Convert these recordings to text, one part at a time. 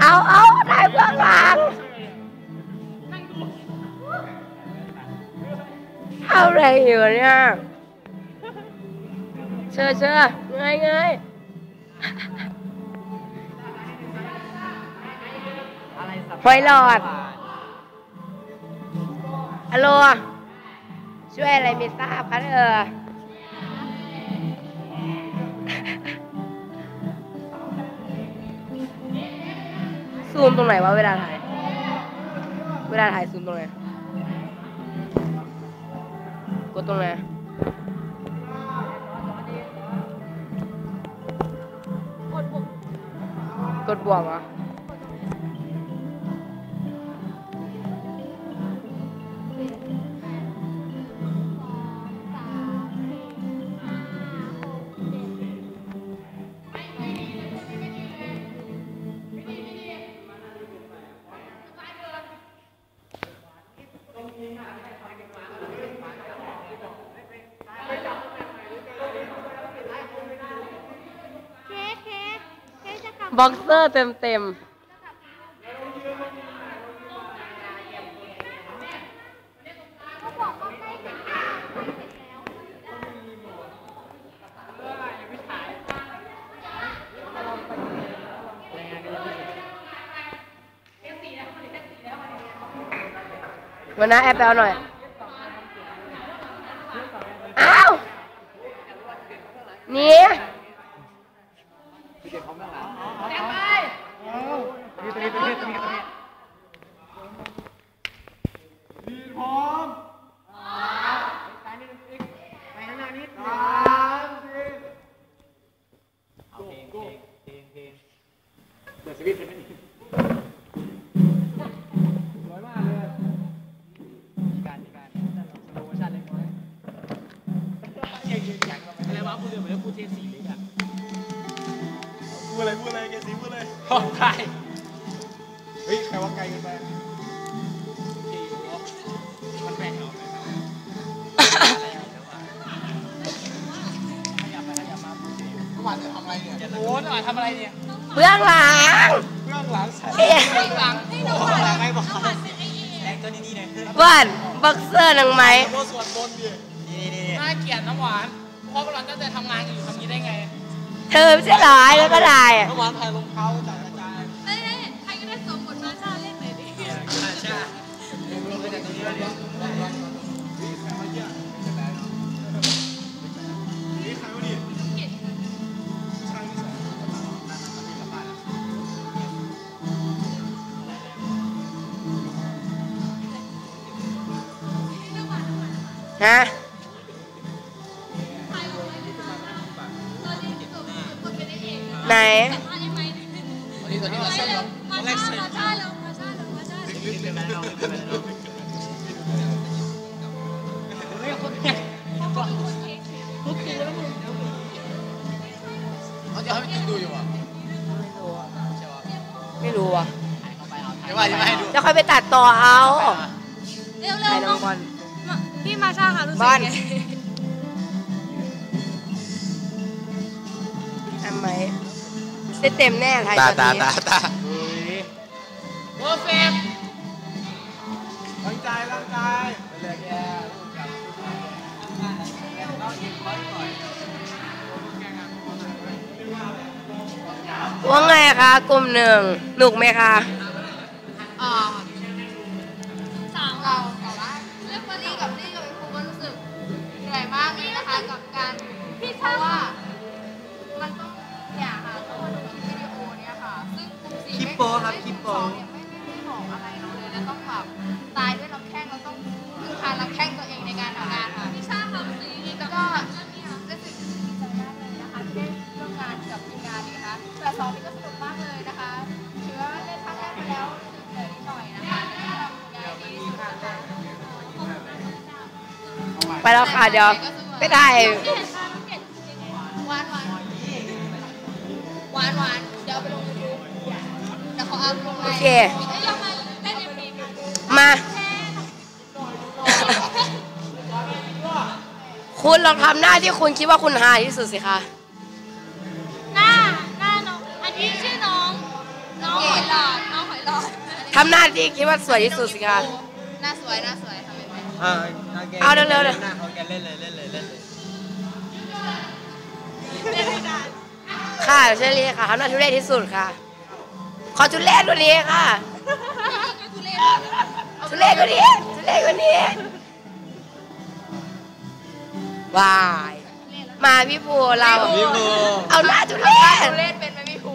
เอาเอาถ่ายเพื่อนหลังเอาอะไรอยู่เนี่ยเชื่อเชื่อไงไงไฟหลอดอโลช่วยอะไรไม่ทราบคะเธอ ซูมตรงไหนวะเวลาถ่าย เวลาถ่ายซูมตรงไหน กดตรงไหนกดบวกเหรอ บ็อกเซอร์เต็มเต็มมานน้าแอปแปลหน่อย อ้าว นี่ บอกว่าใกล้จะเสร็จแล้วๆวันนะแอปแปลหน่อยอ้าวนี่อะไร เฮ้ยใครว่าไกลเกันไปที่มันแปลกเหรอขยับไปขยับมาพูดเองเมื่อวานจะทำอะไรเนี่ยโอ้หน่อยทำอะไรเนี่ยเบื้องหลังเรื่องหลังใส่เอ๊ะหลังโอ้หลังไงบอกเขาแรงตัวนี้นี่เลยว่านบ็อกเซอร์หนังไหมโบสวดมนต์ดินี่นี่นี่น่าเกลียดน้ำหวานเพราะเราตั้งใจทำงานอยู่ทำนี้ได้ไง เธอไม่ใช่เหรอแล้วก็ได้อะเมื่อวานถ่ายรองเท้าจาก ฮะตอนนี้สวมบทเป็นนางเอกไหนสัมภาษณ์ได้ไหมวันนี้ตัวนี้เรามาเส้นเร็เราวมาชามาชาเร็วมาชาเร็วมาชาเร็วลึกๆเป็นไรเราเป็นไรเรา เฮ้ยคนเนี่ยเขาจะให้มันดูอยู่อะไม่รู้อะเดี๋ยวว่าจะมาให้ดูจะค่อยไปตัดต่อเอาเร็วเร็ถ่าวยน้องบอลพี่มาชาค่ะรู้สึกบ้านไงทำไหมเต็มเต็มแน่ไทยตาตอนตานี้ตาตาโอ้เฟมร่างกายร่างกายว่าไคะ กลุ่มหนึ่งหนุกไหมคะ ไปแล้วค่ะเดี๋ยวไปถ่ายหวานหวานหวานหวานเดี๋ยวไปลงยูทูบเดี๋ยวเขาอัพลงโอเคแล้วยังมาเล่นเอ็มวีกันมา คุณลองทำหน้าที่คุณคิดว่าคุณฮาที่สุดสิคะ หน้าหน้าน้อง อันนี้ชื่อน้อง น้องหอยหลอดน้องหอยหลอด ทำหน้าที่คิดว่าสวยที่สุดสิคะ เป็นไหมอ่าเอาเร็วๆเร็วหน้าเขาแกเล่นเลยเล่นเลยเล่นเลยค่ะเชอรี่ค่ะเขาหน้าทุเรศที่สุดค่ะ ขอทุเรศกว่านี้ค่ะทุเรศกว่านี้ทุเรศกว่านี้วายมาพี่ภูเราพี่ภูเอาหน้าทุเรศทุเรศเป็นไหมพี่ภู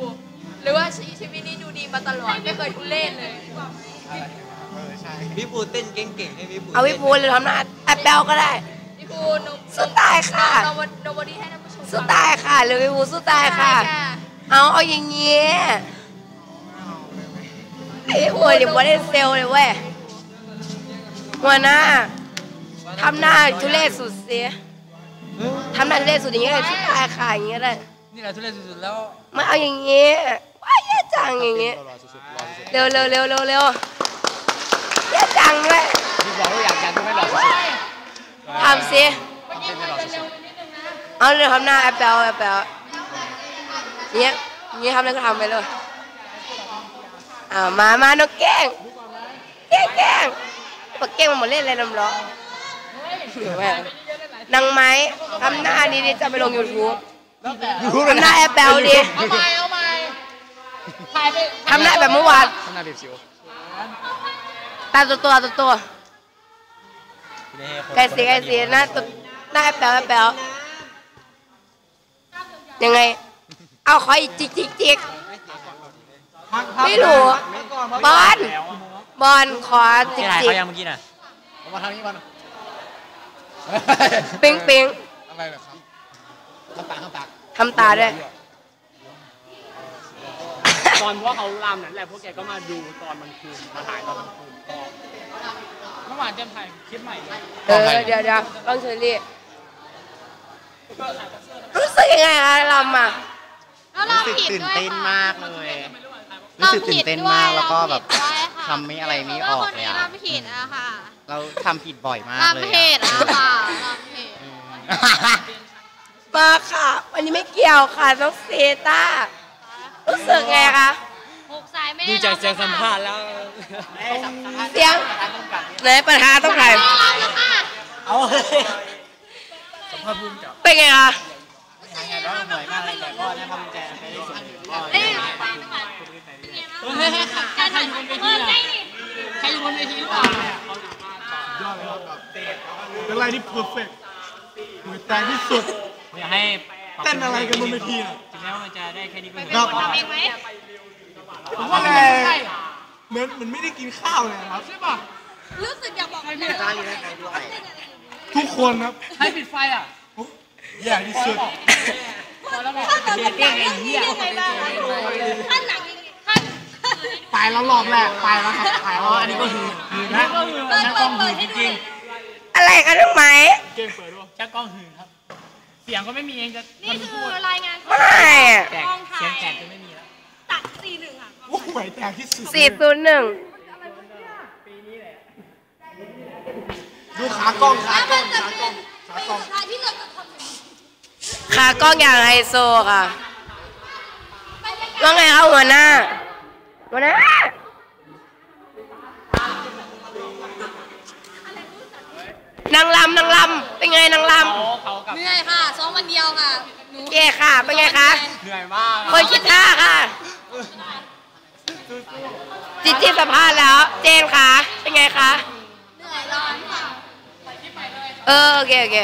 หรือว่าชีวิตนี้ดูดีมาตลอดไม่เคยทุเรศเลย พี่ปูเต้นเก่งๆให้พี่ปูเอาพี่ภูหรือทำหน้าแอปเปิลก็ได้พี่ภูนมสู้ตายค่ะนมนมบอดี้ให้ท่านผู้ชมสู้ตายค่ะหรือพี่ภูสู้ตายค่ะใช่เอาเอาอย่างเงี้ยไอ้หัวเดี๋ยวว่าได้เซลลเลยเว้ยหัวหน้าทำหน้าทุเรศสุดเสียทำหน้าทุเรศสุดอย่างเงี้ยเลยสู้ตายค่ะอย่างเงี้ยเลยนี่แหละทุเรศสุดๆแล้วมาเอาอย่างเงี้ยว้ายแย่จังอย่างเงี้ยเร็วเร็วเร็วเร็วเร็วแย่จั งด้วยพี่บอกว่าอยากกันทุกไม่หล่อสุดทำสิเอาเลยทำหน้าแอปเปิลแอปเปิลเงี้ยเงี้ยทำอะไรก็ทำไปเลยอ่ามามาน้องแกล้งแกล้งแกล้งปากแกล้งมันหมดเล่นอะไรลำล้อนางไม้ทำหน้าดีดีๆจะไปลงยูทูบทำหน้าแอปเปิลดิเอาใหม่เอาใหม่ถ่ายไปทำหน้าแบบเมื่อวานทำหน้าเบียบชิว ตาตัวตัวตัวตัวไก่สีไก่สีหน้าตัวหน้าแอปเปิลแอปเปิลยังไง เอาขออีกจิกจิกจิกไม่รู้ บอล บอลขอจิกจิกเขายังเมื่อกี้น่ะมาทางนี้มันปิงปิงอะไรแบบครับข้ามปากข้ามปากทำตาด้วยตอนพวกเขาลำนั่นแหละพวกแกก็มาดูตอนมันคืนมาถ่ายตอนมันคืนก็เมื่อวานเจมถ่ายคลิปใหม่เลยเออเดี๋ยวเดี๋ยวต้องเชอรี่รู้สึกยังไงคะลำอะแล้วเรารู้สึกผิดตื่นด้วยเต้นค่ะมากเลย รู้สึกตื่นเต้นมากแล้วก็แบบทำไม่อะไรไม่ออกเลยอะเราผิดอะค่ะเราทำผิดบ่อยมากเลยลำผิดอะอะค่ะลำผิดเออมาค่ะ วันนี้ไม่เกี่ยวค่ะต้องเซต้ารู้สึกไงคะ หกสายไม่ได้ดูจากเสียงสัมภาษณ์แล้วเสียงไหนปัญหาต้องใครต้องรับแล้วค่ะเอาเป็นไงคะแล้วเหนื่อยมากเลยแต่ก็ได้ทำแจไปได้ส่วนหนึ่งก็เอ้ยเฮ้ยใครอยู่บนเวทีอะใครอยู่บนเวทีหรือเปล่าเป็นอะไรที่เพอร์เฟกต์มือแต่ที่สุดอยากให้เต้นอะไรกันบนเวทีอะถึงแม้ว่ามันจะได้แค่นี้ก็เป็นเถคนอะทำเองไหมผมว่าแรง เหมือนเหมือนไม่ได้กินข้าวเลยครับ ใช่ป่ะ รู้สึกอยากบอกเลยกล้าเรียนได้ใครด้วย ทุกคนครับให้ปิดไฟอะใหญ่ที่สุดพอแล้วบอกขั้นตอนต่างๆเรื่องนี้ยังไงบ้างขั้นหนังยังไงขั้นไปแล้วรอบแรกไปแล้วครับไปแล้วอันนี้ก็คือนะก็คือเปิดเปิดเปิดให้ดูอะไรกันน้องไหมเกมเปิดด้วยชักกล้องหืนครับ เสียงก็ไม่มีเองจะนี่คือรายงานไม่อะแตกเสียงแตกจะไม่มีแล้วตัดสี่ หนึ่งอะโอ้โหแตกที่สุดสี่ศูนย์หนึ่งดูขากล้องขากล้องขากล้องขากล้องสุดท้ายที่เราจะทำขากล้องอย่างไฮโซค่ะว่าไงคะหัวหน้าหัวหน้านางลำนางลำเป็นไงนางลเขาเขากับเหนื่อยค่ะซ้อมวันเดียวค่ะ หนูำเย่ค่ะ เป็นไงคะ เหนื่อยมากคนคิดท่าค่ะ จิจิสัมภาษณ์แล้ว เจนคะเป็นไงคะ เหนื่อยร้อนค่ะ เออ โอเค โอเค